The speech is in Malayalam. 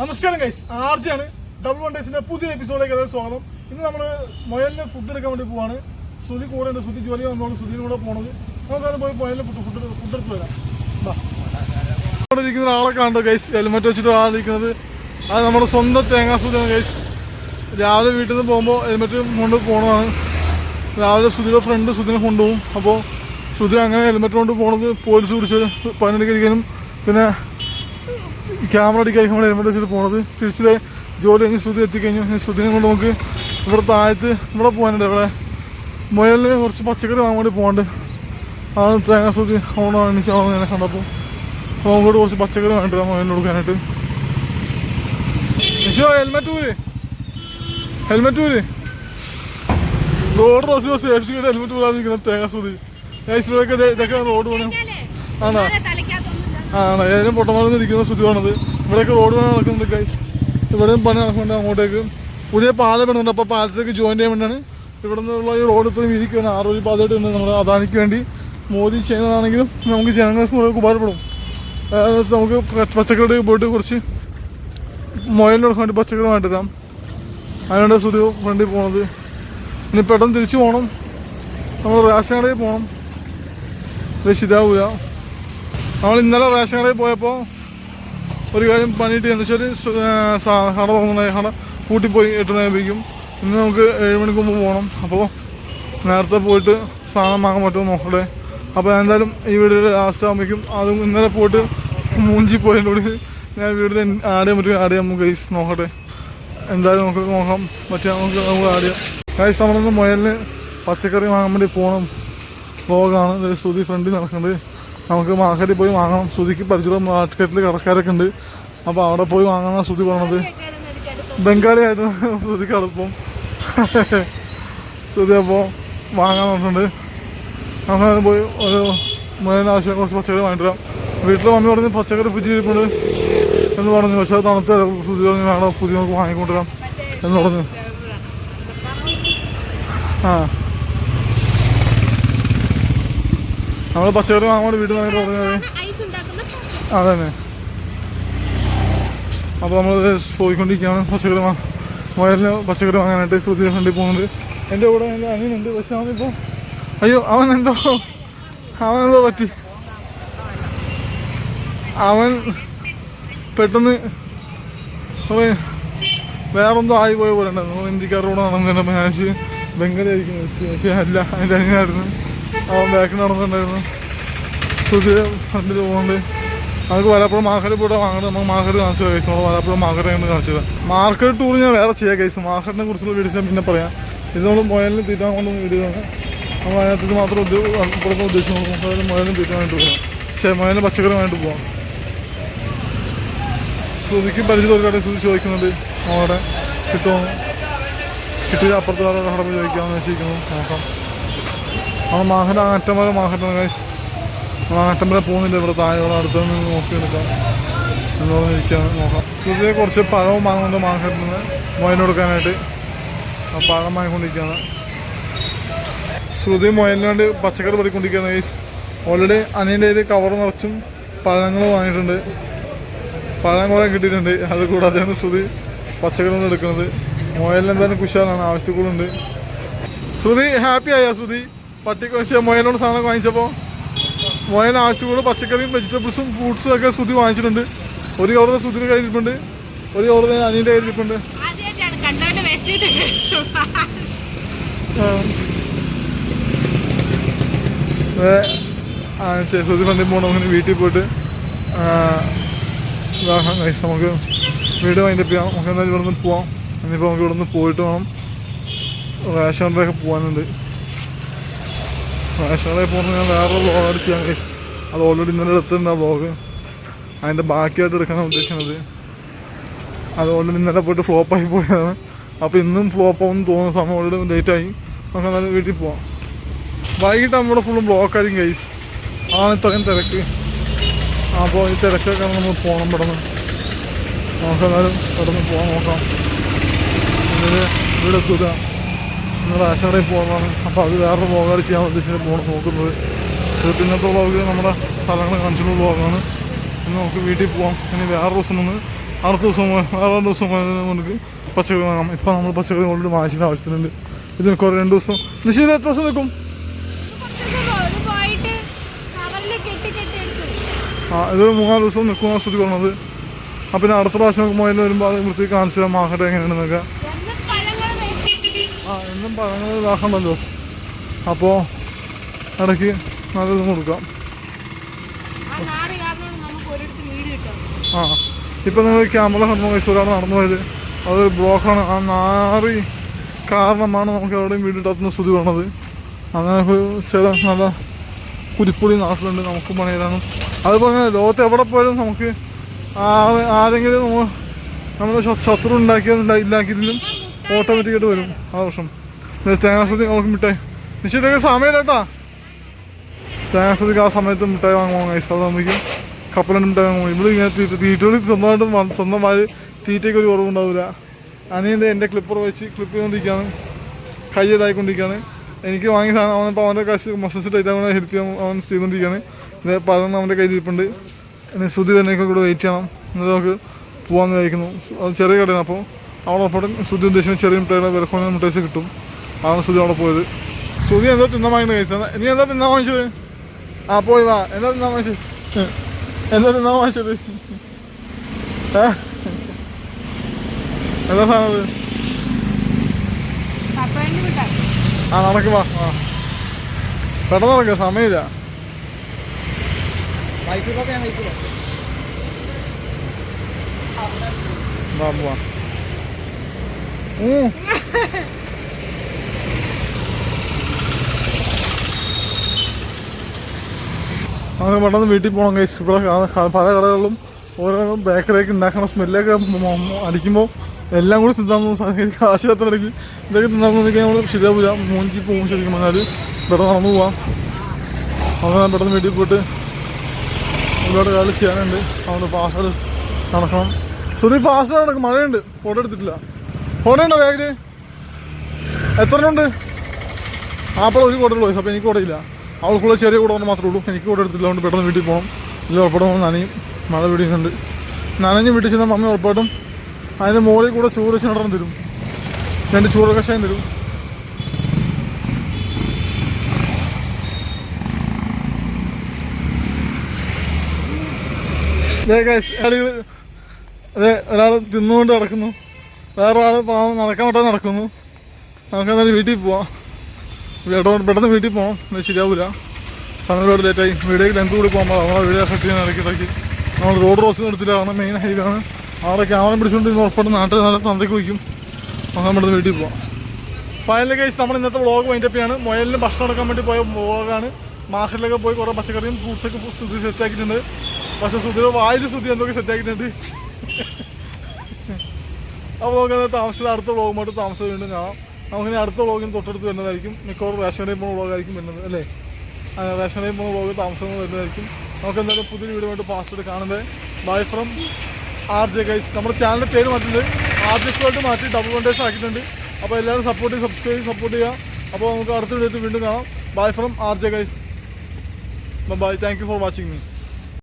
നമസ്കാരം ഗൈസ് ആർജിയാണ്. ഡബിൾ വൺ ഡേസിന്റെ പുതിയൊരു എപ്പിസോഡിലേക്ക് എല്ലാവരും സ്വാഗതം. ഇന്ന് നമ്മൾ മൊയലിന് ഫുഡ് എടുക്കാൻ വേണ്ടി പോവാണ്. ശ്രുതി കൂടെ ഉണ്ട്. ശ്രുതി ജോലി വന്നോളൂ. ശ്രുതിയും കൂടെ പോണത്. നമുക്കത് പോയി മൊയലിന് ഫുഡ് ഫുഡ് ഫുഡ് എടുത്ത് വരാം. അവിടെ ഇരിക്കുന്ന ഒരാളെ കണ്ടു ഗൈസ് ഹെൽമെറ്റ് വെച്ചിട്ട് ആളിരിക്കുന്നത് അത് നമ്മുടെ സ്വന്തം തേങ്ങാ ശ്രുതിയാണ് ഗൈസ് രാവിലെ വീട്ടിൽ നിന്ന് പോകുമ്പോൾ ഹെൽമെറ്റ് കൊണ്ട് പോകണതാണ് രാവിലെ ശ്രുതിയുടെ ഫ്രണ്ട് ശ്രുതിനെ കൊണ്ടുപോകും. അപ്പോൾ ശ്രുതി അങ്ങനെ ഹെൽമെറ്റ് കൊണ്ട് പോണത് പോലീസ് പിടിച്ച് പതിനടിക്കാനും പിന്നെ ക്യാമറ അടിക്കാനും നമ്മൾ വെച്ചിട്ട് പോണത്. തിരിച്ചിലെ ജോലി കഴിഞ്ഞ് ശ്രുതി എത്തിക്കഴിഞ്ഞു. ഇനി ശ്രുതിനെ കൊണ്ട് നമുക്ക് ഇവിടെ താഴത്ത് ഇവിടെ പോകാനുണ്ട്. ഇവിടെ മുയലിന് കുറച്ച് പച്ചക്കറി വാങ്ങാൻ വേണ്ടി പോകാണ്ട് ആണ് തേങ്ങ ശ്രുതി ഓണം എണീച്ച് ആവുന്ന ഞാൻ കണ്ടപ്പോൾ. അപ്പോൾ നമുക്കോട് കുറച്ച് പച്ചക്കറി വാങ്ങിട്ട് മുയലിന് കൊടുക്കാനായിട്ട്. നിശോ ഹെൽമെറ്റ് ഊര്. ഹെൽമെറ്റ് ഊര്. റോഡ് റോസ് സേഫ്റ്റി ഹെൽമെറ്റ് ഊരാതെ നിൽക്കുന്ന തേങ്ങ ശ്രുതി. ഇതൊക്കെ റോഡ് പോകണം ആണോ? ആണ് ഏതെങ്കിലും പൊട്ടമാണെന്ന് ഇരിക്കുന്ന സ്ഥിതിയാണത്. ഇവിടെയൊക്കെ റോഡ് പണി നടക്കുന്നുണ്ട് ഗൈസ് ഇവിടെയും പണി നടക്കുന്നുണ്ട് അങ്ങോട്ടേക്ക്. പുതിയ പാത വേണമുണ്ട് അപ്പോൾ പാലത്തിലേക്ക് ജോയിൻ ചെയ്യാൻ വേണ്ടിയാണ് ഇവിടെ നിന്നുള്ള ഈ റോഡ് ഇത്രയും ഇരിക്കുകയാണ്. ആറ് വഴി പാതയായിട്ട് ഉണ്ട് നമ്മുടെ അദാനിക്ക് വേണ്ടി. മോദി ചെയ്യുന്നതാണെങ്കിലും നമുക്ക് ജനങ്ങൾക്ക് കുറേ ഉപകാരപ്പെടും. നമുക്ക് പച്ചക്കറി പോയിട്ട് കുറച്ച് മൊയലിനോട് വേണ്ടി പച്ചക്കറി വേണ്ടിരാം അതിനുള്ള സ്ഥിതി ഫ്രണ്ടിൽ പോണത്. ഇനി പെട്ടെന്ന് തിരിച്ചു പോകണം നമ്മൾ റേഷൻ കടയിൽ പോകണം രക്ഷിതാവൂല നമ്മൾ ഇന്നലെ റേഷൻ കടയിൽ പോയപ്പോൾ ഒരു കാര്യം പണിയിട്ട് എന്ന് വെച്ചാൽ കട തുറന്ന കട കൂട്ടിപ്പോയി എട്ട് നേപ്പിക്കും ഇന്ന് നമുക്ക് ഏഴ് മണിക്ക് മുമ്പ് പോകണം അപ്പോൾ നേരത്തെ പോയിട്ട് സാധനം വാങ്ങാൻ പറ്റുമോ നോക്കട്ടെ. അപ്പോൾ എന്തായാലും ഈ വീടിന്റെ ലാസ്റ്റ് ആകുമ്പോഴേക്കും അതും ഇന്നലെ പോയിട്ട് മൂഞ്ചി പോയതിനോട് ഞാൻ വീടിന്റെ ആഡ് ചെയ്യാൻ പറ്റും ആഡ് ചെയ്യാം നമുക്ക് ഗൈസ് നോക്കട്ടെ. എന്തായാലും നമുക്ക് നോക്കാം. പറ്റിയാൽ നമുക്ക് നമുക്ക് ആഡ് ചെയ്യാം. ഗൈസ് നമ്മളിന്ന് മുയലിന് പച്ചക്കറി വാങ്ങാൻ വേണ്ടി പോകണം വ്ളോഗാണ് സുതി ഫ്രണ്ടിൽ നടക്കുന്നുണ്ട് നമുക്ക് മാർക്കറ്റിൽ പോയി വാങ്ങണം. ശ്രുതിക്ക് പരിചയം മാർക്കറ്റിൽ കടക്കാരൊക്കെ ഉണ്ട്. അപ്പോൾ അവിടെ പോയി വാങ്ങണം ശ്രുതി പറഞ്ഞത് ബംഗാളിയായിട്ട് ശ്രുതിക്ക് എളുപ്പം ശ്രുതി അപ്പോൾ വാങ്ങാൻ പറഞ്ഞിട്ടുണ്ട് അങ്ങനെ പോയി ഒരു മുതലിന് ആവശ്യം കുറച്ച് പച്ചക്കറി വാങ്ങിട്ട് വീട്ടിൽ മമ്മി പറഞ്ഞ് പച്ചക്കറി ഫ്രിഡ്ജ് ഇരിപ്പുണ്ട് എന്ന് പറഞ്ഞു. പക്ഷെ തണുത്ത ശ്രുതി പറഞ്ഞു വേണം പുതിയ നമുക്ക് വാങ്ങിക്കൊണ്ടുവരാം എന്ന് പറഞ്ഞു. ആ. നമ്മൾ പച്ചക്കറി വാങ്ങാൻ വേണ്ടി വീട്ടിൽ നിന്ന് പറഞ്ഞത് അതന്നെ അപ്പോൾ നമ്മൾ പോയിക്കൊണ്ടിരിക്കുകയാണ് പച്ചക്കറി വയലിന് പച്ചക്കറി വാങ്ങാനായിട്ട് ശ്രുതി ഫ്രണ്ടിൽ പോകുന്നുണ്ട്. എന്റെ കൂടെ എന്റെ അനിയനുണ്ട്. പക്ഷെ അവനിപ്പോൾ അയ്യോ അവൻ എന്തോ അവനെന്തോ പറ്റി. അവൻ പെട്ടെന്ന് വേറെന്തോ ആയി പോയ പോലെ ഉണ്ടായിരുന്നു. ഇന്ത്യക്കാരോട് നടന്നു ഞാൻ വെച്ച് ബംഗാളിയായിരിക്കുന്നു. പക്ഷേ അല്ല അതിന്റെ അനിയനായിരുന്നു. അവൻ ബാക്കിൽ നടന്നിട്ടുണ്ടായിരുന്നു. ശ്രുതി ഫ്രണ്ടിൽ പോകുന്നുണ്ട് നമുക്ക് വലപ്പുഴ മാർക്കറ്റിൽ പോയിട്ട് വാങ്ങണം. നമുക്ക് മാർക്കറ്റ് കാണിച്ചു കഴിച്ചു നമ്മൾ വലപ്പുഴ മാർക്കറ്റ് കണ്ട് കാണിച്ചത് മാർക്കറ്റ് ടൂർ ഞാൻ വേറെ ചെയ്യാം കേസ് മാർക്കറ്റിനെ കുറിച്ചുള്ള വീഡിയോ ഞാൻ പിന്നെ പറയാം. ഇത് നമ്മൾ മുയലിന് തീറ്റാൻ കൊണ്ടുവന്ന വീഡിയോ ആണ്. നമ്മൾ അതിനകത്ത് മാത്രം ഉദ്ദേശ ഇപ്പോഴത്തെ ഉദ്ദേശം നോക്കും. അതായത് മുയലിന് തീറ്റാൻ വേണ്ടി പോകാം പക്ഷേ മുയലിന് പച്ചക്കറി വേണ്ടി പോകാം ശ്രുതിക്ക് പരിചയം ഒരു കടയിൽ ശ്രുതി ചോദിക്കുന്നുണ്ട്. അവിടെ കിട്ടുമോ? കിട്ടിയ അപ്പുറത്ത് വേറെ ചോദിക്കാമെന്ന് വെച്ചിരിക്കുന്നു നോക്കാം. നമ്മൾ മാഹന അറ്റം വരെ മാഹറ്റാണ് കാശ് മാഹറ്റം വരെ പോകുന്നില്ല ഇവിടെ താഴെ അടുത്ത് നിന്ന് നോക്കി എടുക്കാം. എന്ന് ഇരിക്കാൻ നോക്കാം. ശ്രുതി കുറച്ച് പഴവും വാങ്ങുന്നുണ്ട് മാഹട്ടിൽ നിന്ന് മൊയിന് കൊടുക്കാനായിട്ട്. ആ പഴം വാങ്ങിക്കൊണ്ടിരിക്കുകയാണ്. ശ്രുതി മൊയിലിന് വേണ്ടി പച്ചക്കറി പറിക്കൊണ്ടിരിക്കുകയാണ് ഗൈസ് ഓൾറെഡി അനിയന്റെ കയ്യിൽ കവർ നിറച്ചും പഴങ്ങൾ വാങ്ങിയിട്ടുണ്ട്. പഴം കുറേ കിട്ടിയിട്ടുണ്ട്. അത് കൂടാതെയാണ് ശ്രുതി പച്ചക്കറി എടുക്കുന്നത്. മൊയലിന് എന്തായാലും കുശാലാണ് ആവശ്യത്തിൽ കൂടെ ഉണ്ട് ശ്രുതി ഹാപ്പി ആയോ ശ്രുതി പട്ടിക്ക് വെച്ച് മൊയലോട് സാധനം വാങ്ങിച്ചപ്പോൾ മൊയൽ ആവശ്യത്തോട് പച്ചക്കറിയും വെജിറ്റബിൾസും ഫ്രൂട്ട്സും ഒക്കെ ശ്രുതി വാങ്ങിച്ചിട്ടുണ്ട്. ഒരു കവർ ശ്രുതിയുടെ കയ്യിലിരിപ്പുണ്ട് ഒരു കവർ അനിയന്റെ കയ്യിലിരിപ്പുണ്ട് ആ, ശരി, വണ്ടി പോകണം അങ്ങനെ വീട്ടിൽ പോയിട്ട് നമുക്ക് വീട് വൈൻഡപ്പ് ചെയ്യാം. നമുക്ക് എന്തായാലും ഇവിടെ നിന്ന് പോവാം. ഇനിയിപ്പോൾ നമുക്ക് ഇവിടെ നിന്ന് പോയിട്ട് വേണം. റേഷൻ കൊണ്ടൊക്കെ പോകാനുണ്ട് റേഷൻ പോകുന്ന ഞാൻ വേറെ വ്ളോഗായിട്ട് ചെയ്യാം guys. അത് ഓൾറെഡി ഇന്നലെ എടുത്തിട്ടുണ്ട് ആ വ്ളോഗ് അതിന്റെ ബാക്കിയായിട്ട് എടുക്കാനാണ് ഉദ്ദേശിക്കുന്നത് അത് ഓൾറെഡി ഇന്നലെ പോയിട്ട് ഫ്ലോപ്പായി പോയതാണ്. അപ്പോൾ ഇന്നും ഫ്ലോപ്പ് ആവുമെന്ന് തോന്നുന്ന സമയം ഓൾറെഡി ലേറ്റായി നമുക്ക് എന്നാലും വീട്ടിൽ പോവാം. വൈകിട്ട് നമ്മുടെ ഫുള്ളും ബ്ലോക്കായിരിക്കും കൈസ് ആണ് ഇത്രയും തിരക്ക്. അപ്പോൾ ഈ തിരക്കൊക്കെ നമ്മൾ പോകണം പെടുന്നു നമുക്ക് എന്നാലും പെട്ടെന്ന് പോകാൻ നോക്കാം. ഇവിടെ എത്തുക നിങ്ങൾ ആശാടയിൽ പോകുന്നതാണ് അപ്പോൾ അത് വേറൊരു പോകാതെ ചെയ്യാൻ ഉദ്ദേശിച്ച് പോകണം നോക്കുന്നത്. ഇത് അവർക്ക് നമ്മുടെ സ്ഥലങ്ങൾ കാണിച്ചുള്ള വ്ളോഗാണ് ഇന്ന് നമുക്ക് വീട്ടിൽ പോകാം ഇനി വേറെ ദിവസം വന്ന് അടുത്ത ദിവസം വേറെ ദിവസം നമുക്ക് പച്ചക്കറി വാങ്ങാം. ഇപ്പം നമ്മൾ പച്ചക്കറി ഓൾറെഡി വാങ്ങിച്ചിട്ട് ആവശ്യത്തിനുണ്ട്. ഇതിന് കുറേ രണ്ട് ദിവസം നിശ്ചിത എത്ര ദിവസം നിൽക്കും ആ ഇത് മൂന്നാൽ ദിവസം നിൽക്കുന്ന ശ്രദ്ധിക്കുന്നത് അപ്പം പിന്നെ അടുത്ത പ്രാവശ്യം നമുക്ക് മൊബൈലിൽ വരുമ്പോൾ അത് വൃത്തി കാണിച്ചു തരാം. മാർക്കറ്റ് എങ്ങനെയാണെന്നൊക്കെ. ആ എന്നും പഴങ്ങൾ ഇതാക്കണ്ടല്ലോ അപ്പോൾ ഇടയ്ക്ക് നല്ലതും കൊടുക്കാം. ആ ഇപ്പം നിങ്ങൾ ക്യാമറ കണ്ടു മൈസൂരാണ് നടന്നു പോയത്. അത് ബ്ലോക്കാണ്. ആ നാറി കാരണമാണ് നമുക്ക് എവിടെയും വീട് കിട്ടാത്ത സ്തുതി വേണത് അങ്ങനെ ചില നല്ല കുരിപ്പുളി നാട്ടിലുണ്ട് നമുക്ക് പണി തരാനും അതുപോലെ തന്നെ ലോകത്ത് എവിടെ പോയാലും നമുക്ക് ആരെങ്കിലും നമ്മൾ നമ്മുടെ ശത്രു ഇല്ലാക്കിയതിലും ഓട്ടോമാറ്റിക്കായിട്ട് വരും ആ വർഷം. തേങ്ങാശ്രദ്ധി നമുക്ക് മിഠായി. നിശ്ചിതൊക്കെ സമയം കേട്ടാ. തേങ്ങാശ്രദ്ധിക്ക് ആ സമയത്ത് മിഠായി വാങ്ങുമ്പോൾ നൈസ് അത് നമുക്ക് കപ്പലൻ മിഠായി വാങ്ങുമ്പോൾ ഇവിടെ ഇങ്ങനെ തീറ്റ തീറ്റോട് സ്വന്തമായിട്ടും സ്വന്തമായി തീറ്റയ്ക്ക് ഒരു കുറവുണ്ടാവില്ല അനിയന്റെ എന്റെ ക്ലിപ്പർ വെച്ച് ക്ലിപ്പ് ചെയ്തുകൊണ്ടിരിക്കുകയാണ് കയ്യേതായിക്കൊണ്ടിരിക്കുകയാണ് എനിക്ക് വാങ്ങിയ സാധനം അവനിപ്പോൾ അവന്റെ കാശ് മസസ് ടൈറ്റ് അവനെ ഹെൽപ്പ് ചെയ്യാൻ അവൻ ചെയ്തുകൊണ്ടിരിക്കുകയാണ് ഇത് പഴം അവന്റെ കയ്യിൽ ഇരിപ്പുണ്ട്. ഇനി ശ്രുതി വരുന്നേക്കും കൂടെ വെയിറ്റ് ചെയ്യണം. എന്നിട്ട് നമുക്ക് പോകാമെന്ന് കഴിക്കുന്നു അത് ചെറിയ കടയാണ് അപ്പോൾ. അവിടെ ഉറപ്പായിട്ടും ശ്രുതി ഉദ്ദേശിക്കുന്ന ചെറിയ മിഠായിയുടെ വിലക്കൊന്ന മിഠായിച്ച് കിട്ടും. അതാണ് ശ്രുതി അവിടെ പോയത്. ശ്രുതി എന്താ തിന്നാൻ വാങ്ങിയത് കഴിച്ചത് നീ എന്താ തിന്നാൻ വാങ്ങിച്ചത്? ആ പോയി വാ. എന്താ തിന്നാൻ വാങ്ങിച്ചത്? എന്താ തിന്നാൻ വാങ്ങിച്ചത്? എന്താ സാധനം ആ നടക്ക് വാ. ആ. പെട്ടെന്ന് നടക്കുക സമയമില്ല. വാ വാ. നമുക്ക് പെട്ടെന്ന് വീട്ടിൽ പോകണം കൈസ് ഇവിടെ പല കടകളിലും ഓരോ ബേക്കറിയൊക്കെ ഉണ്ടാക്കണ സ്മെല്ലൊക്കെ അടിക്കുമ്പോൾ എല്ലാം കൂടി തിന്നാൻ കാശ് കത്തിനടക്കി ഇതൊക്കെ തിന്നാന്ന് നോക്കിയാൽ നമ്മൾ ശരിയാവില്ല മൂഞ്ചി പോകും ശരിക്കും പറഞ്ഞാൽ പെട്ടെന്ന് നടന്നു പോവാം. അങ്ങനെ പെട്ടെന്ന് വീട്ടിൽ പോയിട്ട് ഒരുപാട് കാലം ചെയ്യാനുണ്ട്. അതുകൊണ്ട് പാസ്വേഡ് നടക്കണം. സുധി പാസ്വേഡ് നടക്കും. മഴയുണ്ട്. ഫോട്ടോ എടുത്തിട്ടില്ല. ഫോട്ടോ ബാഗിൽ എത്ര ഉണ്ട് ആപ്പിൾ ഒരു കൂടെ ഉള്ളൂ അപ്പോൾ എനിക്ക് കൂടെ ഇല്ല. അവൾക്കുള്ള ചെറിയ കൂടെ കൊണ്ട് മാത്രമേ ഉള്ളൂ. എനിക്ക് കൂടെ എടുത്തില്ല അതുകൊണ്ട് പെട്ടെന്ന് വീട്ടിൽ പോകണം ഇല്ല ഉറപ്പായിട്ടും നനയും. മഴ പിടിക്കുന്നുണ്ട്. നനഞ്ഞ് വീട്ടിൽ ചെന്നാൽ മമ്മി ഉറപ്പായിട്ടും അതിന്റെ മുകളിൽ കൂടെ ചൂട് നടന്നു തരും. രണ്ട് ചൂട് കഷായം തരും. ആളുകൾ അതെ ഒരാൾ തിന്നുകൊണ്ട് നടക്കുന്നു. വേറെ ആൾ പാവം നടക്കാൻ പറ്റാതെ നടക്കുന്നു. നമുക്ക് എന്നാലും വീട്ടിൽ പോവാം. പെട്ടെന്ന് വീട്ടിൽ പോകണം ഇത് ശരിയാവില്ല സമയം ഒരുപാട് ലേറ്റായി വീടേക്ക് ലെങ്ത് കൂടി പോകുമ്പോൾ നമ്മളെ വീട് എഫക്ട് ചെയ്യാൻ ഇടയ്ക്ക് ഇടയ്ക്ക് നമ്മൾ റോഡ് ക്രോസ് എടുത്തിട്ടാണ് മെയിൻ ഹൈവാണ് ആണ്. അവിടെ ക്യാമറ പിടിച്ചുകൊണ്ട് ഇന്ന് ഉറപ്പായിട്ട് നാട്ടിൽ നല്ല തന്തയ്ക്ക് വയ്ക്കും അങ്ങനെ പെട്ടെന്ന് വീട്ടിൽ പോവാം. ഫൈനൽ കേസ് നമ്മൾ ഇന്നത്തെ വ്ളോഗ് വൈൻഡപ്പ് ചെയ്യാണ്. മുയലിന് ഭക്ഷണം എടുക്കാൻ വേണ്ടി പോയ വ്ളോഗാണ് മാർക്കറ്റിലൊക്കെ പോയി കുറേ പച്ചക്കറിയും ഫ്രൂട്ട്സൊക്കെ സുധി സെറ്റ് ആക്കിയിട്ടുണ്ട്. പക്ഷേ സുധി വായിൽ സുധി എന്തൊക്കെ സെറ്റ് ആക്കിയിട്ടുണ്ട് അപ്പോൾ അങ്ങനെ താമസിച്ചത് അടുത്ത വ്ളോഗുമായിട്ട് താമസം വീണ്ടും കാണാം. നമുക്കിനി അടുത്ത വ്ളോഗിന് തൊട്ടടുത്ത് വരുന്നതായിരിക്കും. മിക്കവാറും റേഷൻ കടയിൽ പോകുന്ന വ്ളോഗായിരിക്കും വരുന്നത് അല്ലേ? റേഷൻ കടയിൽ പോകുന്ന വ്ളോഗ് താമസം വരുന്നതായിരിക്കും. നമുക്ക് എന്തായാലും പുതിയൊരു വീഡിയോ ആയിട്ട് പാസ്വേഡ് കാണുന്നത് bye from R J guys നമ്മുടെ ചാനലിന്റെ പേര് മാറ്റിയിട്ടുണ്ട്. ആർ ജെ വേൾഡ് മാറ്റി ഡബിൾ വണ്ടേഴ്സ് ആക്കിയിട്ടുണ്ട്. അപ്പോൾ എല്ലാവരും സപ്പോർട്ട് ചെയ്ത് സബ്സ്ക്രൈബ് സപ്പോർട്ട് ചെയ്യുക. അപ്പോൾ നമുക്ക് അടുത്ത വീഡിയോ വീണ്ടും കാണാം. Bye from R J guys bye thank you for watching me